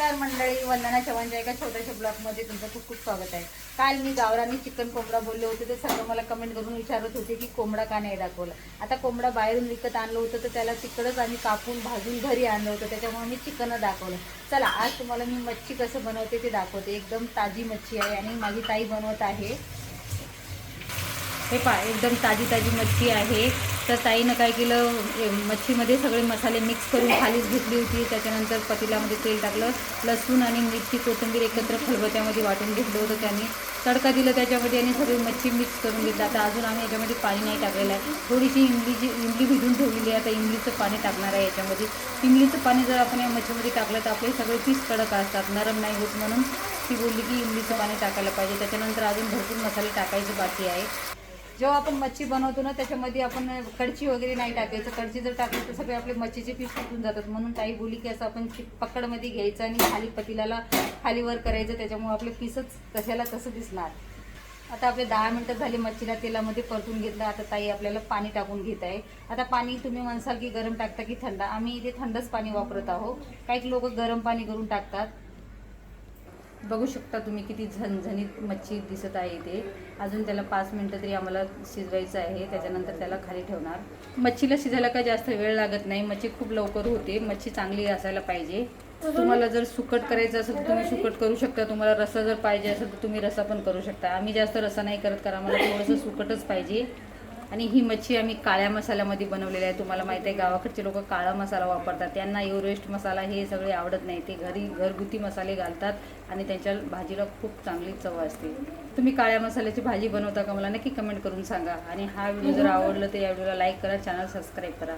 तर मंडळी वंदना चव्हाणच्या एका छोट्याशा ब्लॉगमध्ये तुमचं खूप खूप स्वागत आहे. काल मी गावरानी चिकन कोंबडा बोलले होते ते सगळं मला कमेंट करून विचारत होते की कोंबडा का नाही दाखवला. आता कोंबडा बाहेरून विकत आणलं होतं तर त्याला तिकडंच आम्ही कापून भाजून घरी आणलं होतं त्याच्यामुळे मी चिकन दाखवलं. चला आज तुम्हाला मी मच्छी कसं बनवते ते दाखवते. एकदम ताजी मच्छी आहे आणि माझी ताई बनवत आहे. हे पा एकदम ताजी ताजी मच्छी आहे. तर ताईनं काय केलं मच्छीमध्ये सगळे मसाले मिक्स करून खालीच घेतली होती. त्याच्यानंतर पतीलामध्ये तेल टाकलं. लसूण आणि मिरची कोथिंबीर एकत्र खलबत्यामध्ये वाटून घेतलं होतं त्यांनी. तडका दिलं त्याच्यामध्ये आणि सगळी मच्छी मिक्स करून घेतलं. आता अजून आम्ही याच्यामध्ये पाणी नाही टाकलेलं आहे. थोडीशी इमलीची इमली भिजून ठेवलेली आहे. आता इमलीचं पाणी टाकणार आहे याच्यामध्ये. इमलीचं पाणी जर आपण या मच्छीमध्ये टाकलं तर आपले सगळे पीस कडक असतात. नरम नाही होत म्हणून ती बोलली की इमलीचं पाणी टाकायला पाहिजे. त्याच्यानंतर अजून भरपूर मसाले टाकायचे बाकी आहे. जेव्हा आपण मच्छी बनवतो ना त्याच्यामध्ये आपण कडची वगैरे नाही टाकायचं. कडची जर टाकली तर सगळे आपले मच्छीचे पीस तुटून जातात. म्हणून ताई बोली की असं आपण पकडमध्ये घ्यायचं आणि खाली पतीलाला खाली वर करायचं. त्याच्यामुळे आपले पीसच कशाला तसं दिसणार. आता आपले दहा मिनटं झाली मच्छीला तेलामध्ये परतून घेतलं. आता ताई आपल्याला पाणी टाकून घेत आहे. आता पाणी तुम्ही म्हणसाल की गरम टाकता की थंड. आम्ही इथे थंडच पाणी वापरत आहोत. काही लोक गरम पाणी करून टाकतात. बघू शकता तुम्ही किती झणझणीत मच्छी दिसत आहे इथे. अजून त्याला पाच मिनटं तरी आम्हाला शिजवायचं आहे त्याच्यानंतर त्याला खाली ठेवणार. मच्छीला शिजायला काय जास्त वेळ लागत नाही मच्छी खूप लवकर होते मच्छी चांगली असायला पाहिजे. तुम्हाला जर सुकट करायचं असेल तर तुम्ही सुकट करू शकता तुम्हाला रस्सा जर पाहिजे असेल तर तुम्ही रस्सा पण करू शकता. आम्ही जास्त रस्सा नाही करत कारण आम्हाला थोडंसं सुकटच पाहिजे. आणि ही मच्छी आम्ही काळ्या मसाल्यामध्ये बनवलेली आहे. तुम्हाला माहिती आहे गावाकडचे लोक काळा मसाला वापरतात. त्यांना एव्हरेस्ट मसाला हे सगळे आवडत नाही. ते घरी घरगुती मसाले घालतात आणि त्यांच्या भाजीला खूप चांगली चव असते. तुम्ही काळ्या मसाल्याची भाजी बनवता का मला नक्की कमेंट करून सांगा. आणि हा व्हिडिओ जर आवडला तर या व्हिडिओला लाईक करा चॅनल सबस्क्राईब करा.